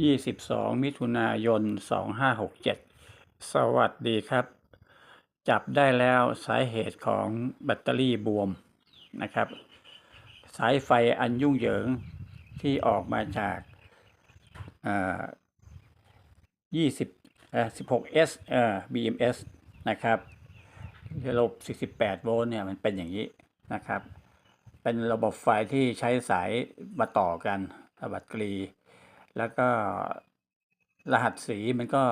22มิถุนายน2567สวัสดีครับ จับได้แล้วสาเหตุของแบตเตอรี่บวมนะครับ สายไฟอันยุ่งเหยิงที่ออกมาจากอ่า20เอ่อ 16S เอ่อ BMS นะครับระบบ48 โวลต์เนี่ยมันเป็นอย่างนี้นะครับ เป็นระบบไฟที่ใช้สายมาต่อกันกับแบตเตอรี่ แล้วก็รหัสสีมันก็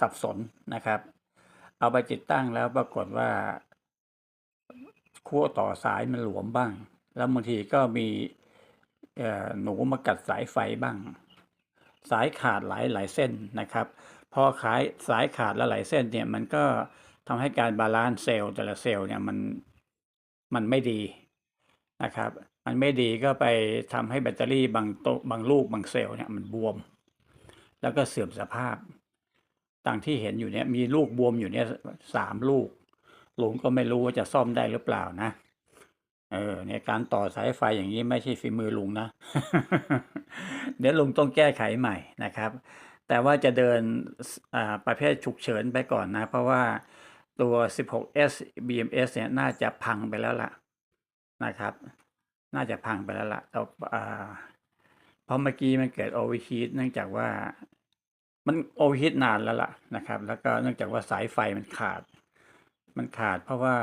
สับสนนะครับ เอาไปติดตั้งแล้วปรากฏว่าขั้วต่อสายมันหลวมบ้าง แล้วบางทีก็มีเอ่อหนูมากัดสายไฟบ้าง สายขาดหลายหลายเส้นนะครับ พอขายสายขาดแล้วหลายเส้นเนี่ยมันก็ทำให้การบาลานซ์เซลล์แต่ละเซลล์เนี่ยมันมันไม่ดีนะครับ มันไม่ดีก็ไปทำให้แบตเตอรี่บางโตวบางลูกบางเซลล์เนี่ยมันบวม แล้วก็เสื่อมสภาพต่างที่เห็นอยู่เนี่ยมีลูกบวมอยู่เนี่ยสามลูกลุงก็ไม่รู้ว่าจะซ่อมได้หรือเปล่านะ เออเนี่ยการต่อสายไฟอย่างนี้ไม่ใช่ฝีมือลุงนะ เดี๋ยวลุงต้องแก้ไขใหม่นะครับ แต่ว่าจะเดินอ่าประเภทฉุกเฉินไปก่อนนะ เพราะว่าตัว 16S BMS เนี่ยน่าจะพังไปแล้วล่ะนะครับ น่าจะพังไปแล้วล่ะแต่อ่าเพราะเมื่อกี้มันเกิดโอเวอร์ฮีทเนื่องจากว่ามันโอเวอร์ฮีทนานแล้วล่ะนะครับ แล้วก็เนื่องจากว่าสายไฟมันขาด มันขาดเพราะว่า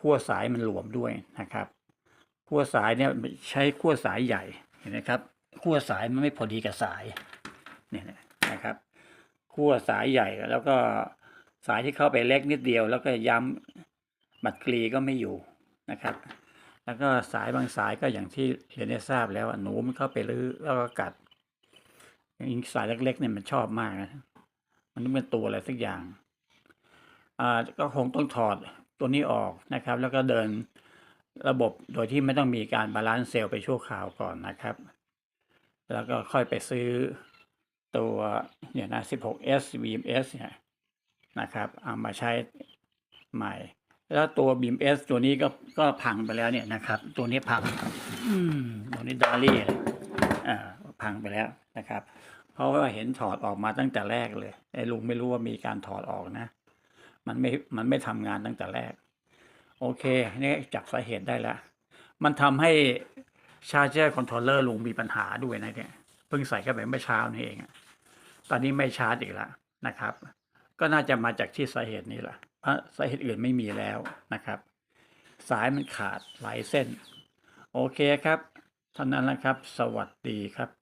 ขั้วสายมันหลวมด้วยนะครับขั้วสายเนี่ยใช้ขั้วสายใหญ่เห็นไหมครับขั้วสายมันไม่พอดีกับสายเนี่ยนะครับขั้วสายใหญ่แล้วก็สายที่เข้าไปเล็กนิดเดียว แล้วก็ย้ำบัตรกรีก็ไม่อยู่นะครับ แล้วก็สายบางสายก็อย่างที่เรียนได้ทราบแล้วหนูมันเข้าไปรื้อแล้วก็กัดยิงสายเล็กๆเนี่ยมันชอบมากนะมันต้องเป็นตัวอะไรสักอย่างอ่าก็คงต้องถอดตัวนี้ออกนะครับ แล้วก็เดินระบบโดยที่ไม่ต้องมีการบาลานซ์เซลล์ไปชั่วคราวก่อนนะครับ แล้วก็ค่อยไปซื้อตัวเนี่ยนะ 16S BMS เนี่ยนะครับ เอามาใช้ใหม่ แล้วตัว BMS ตัวนี้ก็ก็พังไปแล้วเนี่ยนะครับ ตัวนี้พัง อืมตัวนี้ดารี่อ่าพังไปแล้วนะครับ เพราะว่าเห็นถอดออกมาตั้งแต่แรกเลยไอ้ลุงไม่รู้ว่ามีการถอดออกนะ มันไม่มันไม่ทำงานตั้งแต่แรก โอเคนี่จับสาเหตุได้แล้ว มันทำให้ชาร์เจอร์คอนโทรลเลอร์ลุงมีปัญหาด้วยนะเนี่ยเพิ่งใส่เข้าไปเมื่อเช้านี่เองตอนนี้ไม่ชาร์จอีกแล้วนะครับ ก็น่าจะมาจากที่สาเหตุนี้แหละเพราะสาเหตุอื่นไม่มีแล้วนะครับ สายมันขาดหลายเส้น โอเคครับเท่านั้นแหละครับ สวัสดีครับ